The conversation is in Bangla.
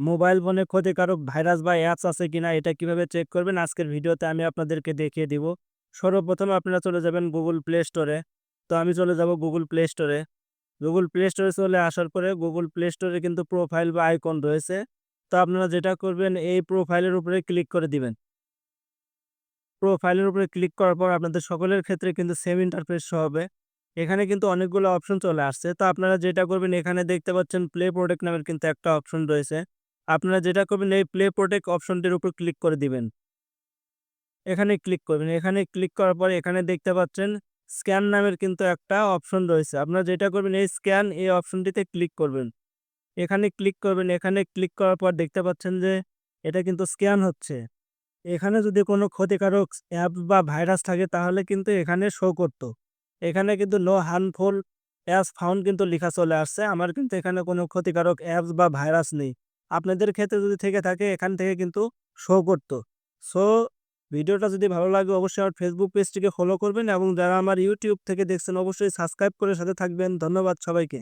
মোবাইল ফোনে ক্ষতিকারক ভাইরাস বা অ্যাপস আছে কিনা এটা কীভাবে চেক করবেন? আজকের ভিডিওতে আমি আপনাদেরকে দেখিয়ে দিব। সর্বপ্রথম আপনারা চলে যাবেন গুগল প্লে স্টোরে তো আমি চলে যাব গুগল প্লে স্টোরে গুগল প্লে স্টোরে চলে আসার পরে গুগল প্লে স্টোরে কিন্তু প্রোফাইল বা আইকন রয়েছে। তো আপনারা যেটা করবেন, এই প্রোফাইলের উপরে ক্লিক করে দিবেন। প্রোফাইলের উপরে ক্লিক করার পর আপনাদের সকলের ক্ষেত্রে কিন্তু সেম ইন্টারফেস হবে। এখানে কিন্তু অনেকগুলো অপশন চলে আসছে। তো আপনারা যেটা করবেন, এখানে দেখতে পাচ্ছেন প্লে প্রোডাক্ট নামের কিন্তু একটা অপশন রয়েছে। আপনারা যেটা করবেন, এই প্লে প্রোটেক্ট অপশনটির উপর ক্লিক করে দিবেন। এখানে ক্লিক করবেন। এখানে ক্লিক করার পর এখানে দেখতে পাচ্ছেন, স্ক্যান নামের কিন্তু একটা অপশন রয়েছে। আপনারা যেটা করবেন, এই স্ক্যান এই অপশনটিতে ক্লিক করবেন। এখানে ক্লিক করবেন। এখানে ক্লিক করার পর দেখতে পাচ্ছেন যে, এটা কিন্তু স্ক্যান হচ্ছে। এখানে যদি কোনো ক্ষতিকারক অ্যাপ বা ভাইরাস থাকে, তাহলে কিন্তু এখানে শো করতো। এখানে কিন্তু নো হার্মফুল অ্যাপস ফাউন্ড কিন্তু লেখা চলে আসছে। আমার কিন্তু এখানে কোনো ক্ষতিকারক অ্যাপস বা ভাইরাস নেই। আপনাদের ক্ষেত্রে যদি থেকে থাকে, এখান থেকে কিন্তু শো করতো। সো ভিডিওটা যদি ভালো লাগে, অবশ্যই আমার ফেসবুক পেজটিকে ফলো করবেন এবং যারা আমার ইউটিউব থেকে দেখছেন, অবশ্যই সাবস্ক্রাইব করে সাথে থাকবেন। ধন্যবাদ সবাইকে।